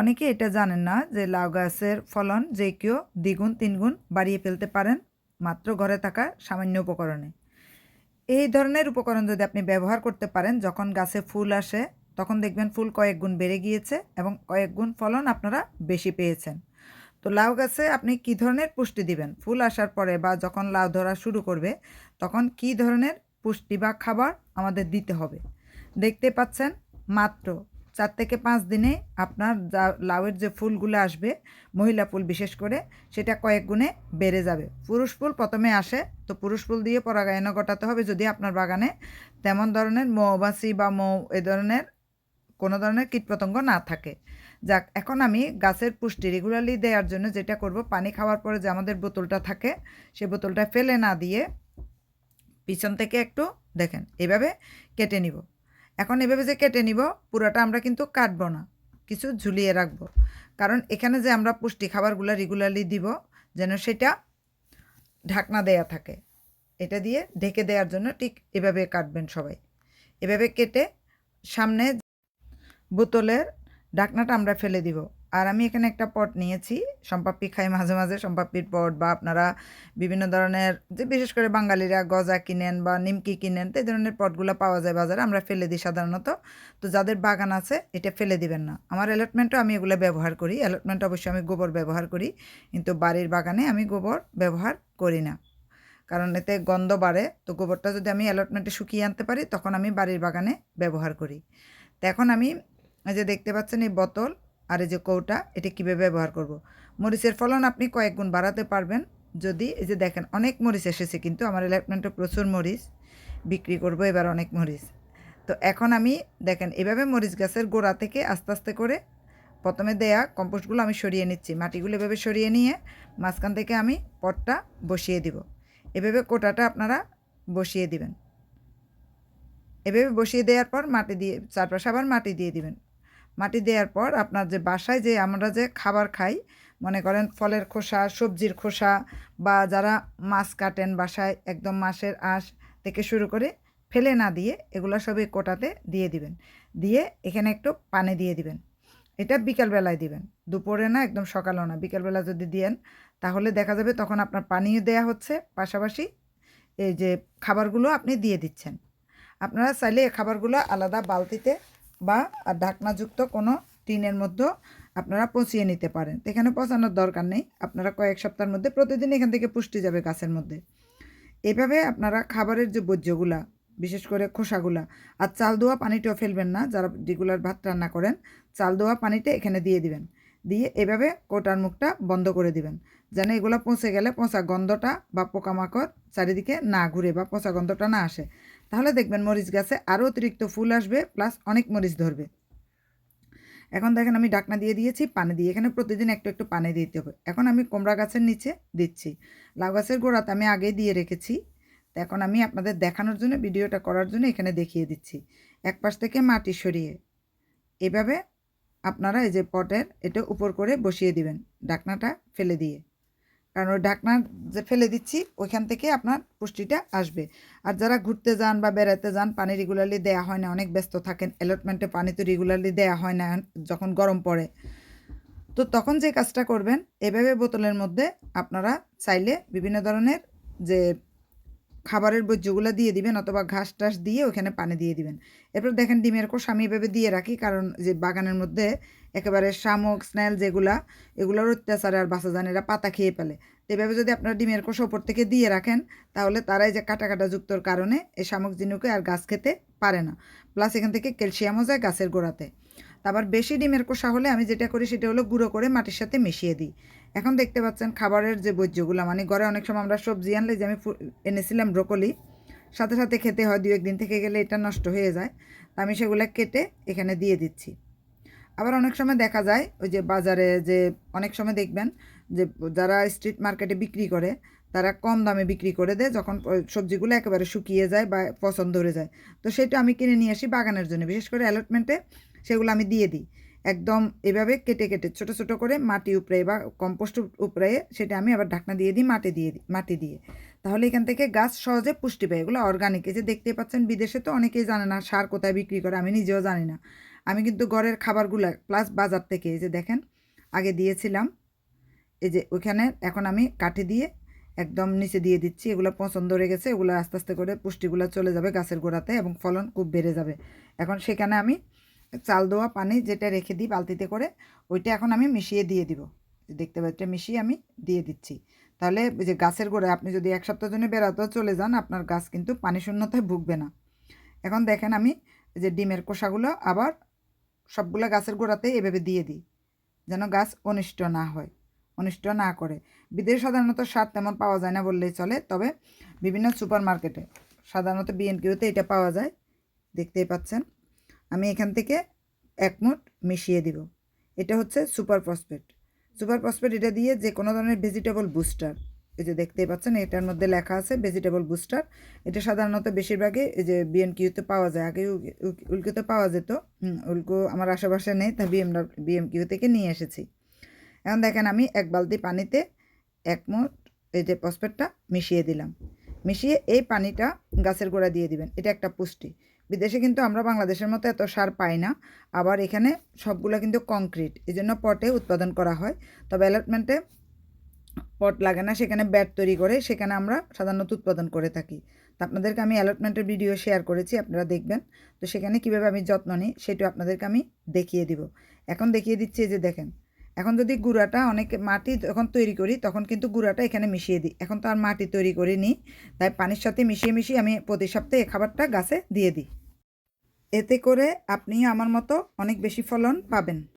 অনেকে এটা জানেন না যে লাউ গাছের ফলন যে কেউ দ্বিগুণ, তিনগুণ বাড়িয়ে ফেলতে পারেন মাত্র ঘরে থাকা সামান্য উপকরণে। এই ধরনের উপকরণ যদি আপনি ব্যবহার করতে পারেন, যখন গাছে ফুল আসে, তখন দেখবেন ফুল কয়েক গুণ বেড়ে গিয়েছে এবং কয়েক গুণ ফলন আপনারা বেশি পেয়েছেন। তো লাউ গাছে আপনি কি ধরনের পুষ্টি দিবেন? ফুল আসার পরে বা যখন লাউ ধরা শুরু করবে, তখন কি ধরনের পুষ্টি বা খাবার আমাদের দিতে হবে? দেখতে পাচ্ছেন মাত্র চার থেকে পাঁচ দিনে আপনার যা লাউয়ের যে ফুলগুলো আসবে, মহিলা ফুল বিশেষ করে, সেটা কয়েক গুণে বেড়ে যাবে। পুরুষ ফুল প্রথমে আসে, তো পুরুষ ফুল দিয়ে পরাগায়ন ঘটাতে হবে যদি আপনার বাগানে তেমন ধরনের মৌমাছি বা মৌ, এ ধরনের কোনো ধরনের কীটপতঙ্গ না থাকে। যাক, এখন আমি গাছের পুষ্টি রেগুলারলি দেওয়ার জন্য যেটা করব, পানি খাওয়ার পরে যে আমাদের বোতলটা থাকে সেই বোতলটা ফেলে না দিয়ে পিছন থেকে একটু দেখেন, এভাবে কেটে নিব। এখন এভাবে যে কেটে নিব, পুরোটা আমরা কিন্তু কাটবো না, কিছু ঝুলিয়ে রাখব। কারণ এখানে যে আমরা পুষ্টি খাবারগুলো রেগুলারলি দিব, যেন সেটা ঢাকনা দেয়া থাকে, এটা দিয়ে ঢেকে দেওয়ার জন্য ঠিক এভাবে কাটবেন সবাই। এভাবে কেটে সামনে বোতলের ঢাকনাটা আমরা ফেলে দিব। আর আমি এখানে একটা পট নিয়েছি, সম্পাপ্পি খাই মাঝে মাঝে, সম্পাপ্পির পট বা আপনারা বিভিন্ন ধরনের যে বিশেষ করে বাঙালিরা গজা কিনেন বা নিমকি কিনেন, তো এই ধরনের পটগুলো পাওয়া যায় বাজারে, আমরা ফেলে দিই সাধারণত। তো যাদের বাগান আছে, এটা ফেলে দিবেন না। আমার অ্যালটমেন্টও আমি এগুলো ব্যবহার করি অ্যালটমেন্ট অবশ্যই আমি গোবর ব্যবহার করি, কিন্তু বাড়ির বাগানে আমি গোবর ব্যবহার করি না। কারণ এতে গন্ধ বাড়ে, তো গোবরটা যদি আমি অ্যালটমেন্টে শুকিয়ে আনতে পারি, তখন আমি বাড়ির বাগানে ব্যবহার করি। তো এখন আমি যে দেখতে পাচ্ছেন এই বোতল আর এই যে কৌটা, এটা কীভাবে ব্যবহার করব। মরিচের ফলন আপনি কয়েক গুণ বাড়াতে পারবেন। যদি এই যে দেখেন, অনেক মরিচ এসেছে, কিন্তু আমার ইলেকট্রনটা প্রচুর মরিচ বিক্রি করব, এবার অনেক মরিচ। তো এখন আমি দেখেন, এভাবে মরিচ গাছের গোড়া থেকে আস্তে আস্তে করে প্রথমে দেয়া কম্পোস্টগুলো আমি সরিয়ে নিচ্ছি। মাটিগুলো এভাবে সরিয়ে নিয়ে মাঝখান থেকে আমি পটটা বসিয়ে দিব। এভাবে কোটাটা আপনারা বসিয়ে দিবেন। এভাবে বসিয়ে দেওয়ার পর মাটি দিয়ে, চারপাশে আবার মাটি দিয়ে দিবেন। মাটি দেওয়ার পর আপনার যে বাসায় যে আমরা যে খাবার খাই, মনে করেন ফলের খোসা, সবজির খোসা বা যারা মাছ কাটেন বাসায় একদম মাছের আঁশ থেকে শুরু করে ফেলে না দিয়ে এগুলো সবই কোটাতে দিয়ে দিবেন। দিয়ে এখানে একটু পানি দিয়ে দিবেন। এটা বিকালবেলায় দিবেন। দুপুরে না একদম সকালেও না, বিকালবেলা যদি দিয়েন তাহলে দেখা যাবে তখন আপনার পানিও দেয়া হচ্ছে। পাশাপাশি এই যে খাবারগুলো আপনি দিয়ে দিচ্ছেন। আপনারা চাইলে এই খাবারগুলো আলাদা বালতিতে বা ঢাকনাযুক্ত কোনো টিনের মধ্যে আপনারা পচিয়ে নিতে পারেন। এখানে পচানোর দরকার নেই। আপনারা কয়েক সপ্তাহের মধ্যে প্রতিদিন এখান থেকে পুষ্টি যাবে গাছের মধ্যে। এভাবে আপনারা খাবারের যে বর্জ্যগুলা বিশেষ করে খোসাগুলা, আর চাল দোয়া পানিটাও ফেলবেন না, যারা রেগুলার ভাত রান্না করেন, চাল ধোয়া পানিটা এখানে দিয়ে দিবেন। দিয়ে এভাবে কোটার মুখটা বন্ধ করে দিবেন। যেন এগুলো পচে গেলে পচা গন্ধটা বা পোকামাকড় চারিদিকে না ঘুরে বা পচা গন্ধটা না আসে। তাহলে দেখবেন মরিচ গাছে আরও অতিরিক্ত ফুল আসবে প্লাস অনেক মরিচ ধরবে। এখন দেখেন আমি ডাকনা দিয়ে দিয়েছি, পানি দিয়ে। এখানে প্রতিদিন একটু একটু পানি দিতে হবে। এখন আমি কুমড়া গাছের নিচে দিচ্ছি। লাউ গাছের গোড়াতে আমি আগেই দিয়ে রেখেছি। তো এখন আমি আপনাদের দেখানোর জন্য, ভিডিওটা করার জন্য এখানে দেখিয়ে দিচ্ছি। এক পাশ থেকে মাটি সরিয়ে এভাবে আপনারা এই যে পটের এটা উপর করে বসিয়ে দিবেন, ডাকনাটা ফেলে দিয়ে। কারণ ওই ঢাকনা যে ফেলে দিচ্ছি, ওইখান থেকে আপনার পুষ্টিটা আসবে। আর যারা ঘুরতে যান বা বেড়াতে যান, পানি রেগুলারলি দেয়া হয় না, অনেক ব্যস্ত থাকেন অ্যালটমেন্টে পানি তো রেগুলারলি দেয়া হয় না, যখন গরম পড়ে। তো তখন যে কাজটা করবেন, এভাবে বোতলের মধ্যে আপনারা চাইলে বিভিন্ন ধরনের যে খাবারের বর্জ্যগুলো দিয়ে দিবেন অথবা ঘাস টাস দিয়ে ওখানে পানি দিয়ে দিবেন। এরপর দেখেন ডিমের কোষ আমি এভাবে দিয়ে রাখি, কারণ যে বাগানের মধ্যে একেবারে শামুক, স্নেল যেগুলা, এগুলোর অত্যাচারে আর বাসা যান এরা পাতা খেয়ে ফেলে। তো এভাবে যদি আপনারা ডিমের কোষ ওপর থেকে দিয়ে রাখেন, তাহলে তারাই যে কাটা কাটা যুক্তর কারণে এই শামুক জিনুকে আর গাছ খেতে পারে না। প্লাস এখান থেকে ক্যালসিয়ামও যায় গাছের গোড়াতে। তারপর বেশি ডিমের কোষা হলে আমি যেটা করি সেটা হলো গুঁড়ো করে মাটির সাথে মিশিয়ে দিই। এখন দেখতে পাচ্ছেন খাবারের যে বর্জ্যগুলো মানে ঘরে অনেক সময় আমরা সবজি আনলে যে আমি এনেছিলাম ব্রোকলি, সাথে সাথে খেতে হয় দু একদিন থেকে গেলে এটা নষ্ট হয়ে যায়। আমি সেগুলো কেটে এখানে দিয়ে দিচ্ছি। আবার অনেক সময় দেখা যায়, ওই যে বাজারে যে অনেক সময় দেখবেন যে যারা স্ট্রিট মার্কেটে বিক্রি করে, তারা কম দামে বিক্রি করে দেয় যখন সবজিগুলো একেবারে শুকিয়ে যায় বা পছন্দ ধরে যায়। তো সেটা আমি কিনে নিয়ে আসি বাগানের জন্য, বিশেষ করে অ্যালটমেন্টে সেগুলো আমি দিয়ে দিই। একদম এভাবে কেটে কেটে, ছোট ছোট করে মাটি উপরে বা কম্পোস্ট উপরে সেটা আমি আবার ঢাকনা দিয়ে দিই মাটি দিয়ে দিই, মাটি দিয়ে। তাহলে এখান থেকে গাছ সহজে পুষ্টি পায়। এগুলো অর্গানিক এই যে দেখতে পাচ্ছেন বিদেশে তো অনেকেই জানে না সার কোথায় বিক্রি করে, আমি নিজেও জানি না। আমি কিন্তু ঘরের খাবারগুলো প্লাস বাজার থেকে এই যে দেখেন, আগে দিয়েছিলাম। এই যে ওইখানে এখন আমি কাঠি দিয়ে একদম নিচে দিয়ে দিচ্ছি, এগুলো পছন্দ ধরে গেছে, এগুলো আস্তে আস্তে করে পুষ্টিগুলো চলে যাবে গাছের গোড়াতে এবং ফলন খুব বেড়ে যাবে। এখন সেখানে আমি চাল দেওয়া পানি যেটা রেখে দিই বালতিতে করে, ওইটা এখন আমি মিশিয়ে দিয়ে দিব। দেখতে পাচ্ছি মিশিয়ে আমি দিয়ে দিচ্ছি। তাহলে যে গাছের গোড়ায় আপনি যদি এক সপ্তাহ জন্য বেড়াতেও চলে যান, আপনার গাছ কিন্তু পানি শূন্যতায় ভুগবে না। এখন দেখেন আমি যে ডিমের কোষাগুলো আবার সবগুলো গাছের গোড়াতে এভাবে দিয়ে দিই, যেন গাছ অনিষ্ট না হয়, অনিষ্ট না করে। বিদেশে সাধারণত সার তেমন পাওয়া যায় না বললেই চলে, তবে বিভিন্ন সুপার মার্কেটে সাধারণত বিএনকিউতে এটা পাওয়া যায়। দেখতেই পাচ্ছেন। আমি এখান থেকে এক মুঠ মিশিয়ে দিব। এটা হচ্ছে সুপার ফসফেট। সুপার ফসফেট এটা দিয়ে যে কোনো ধরনের ভেজিটেবল বুস্টার, এই যে দেখতেই পাচ্ছেন এটার মধ্যে লেখা আছে ভেজিটেবল বুস্টার। এটা সাধারণত বেশিরভাগই এই যে বিএনকিউতে পাওয়া যায়। আগে উল- উল- উল্কোতে পাওয়া যেত। উল্কো আমার আশেপাশে নেই তা বিএম বিএমকিউ থেকে নিয়ে এসেছি। এখন দেখেন আমি এক বালতি পানিতে এক মুঠ এই যে ফসফেটটা মিশিয়ে দিলাম। মিশিয়ে এই পানিটা গাছের গোড়া দিয়ে দিবেন। এটা একটা পুষ্টি। বিদেশে কিন্তু আমরা বাংলাদেশের মতো এত সার পাই না। আবার এখানে সবগুলো কিন্তু কংক্রিট এই জন্য পটে উৎপাদন করা হয়। তবে অ্যালটমেন্টে পট লাগে না, সেখানে ব্যাট তৈরি করে সেখানে আমরা সাধারণত উৎপাদন করে থাকি। তো আপনাদেরকে আমি অ্যালটমেন্টের ভিডিও শেয়ার করেছি, আপনারা দেখবেন। তো সেখানে কীভাবে আমি যত্ন নিই, সেটা আপনাদেরকে আমি দেখিয়ে দিব। এখন দেখিয়ে দিচ্ছি যে দেখেন, এখন যদি গুঁড়াটা অনেক মাটি যখন তৈরি করি, তখন কিন্তু গুঁড়াটা এখানে মিশিয়ে দিই। এখন তো আর মাটি তৈরি করে নিই তাই পানির সাথে মিশিয়ে মিশিয়ে আমি প্রতি সপ্তাহে খাবারটা গাছে দিয়ে দিই। এতে করে আপনি আমার মতো অনেক বেশি ফলন পাবেন।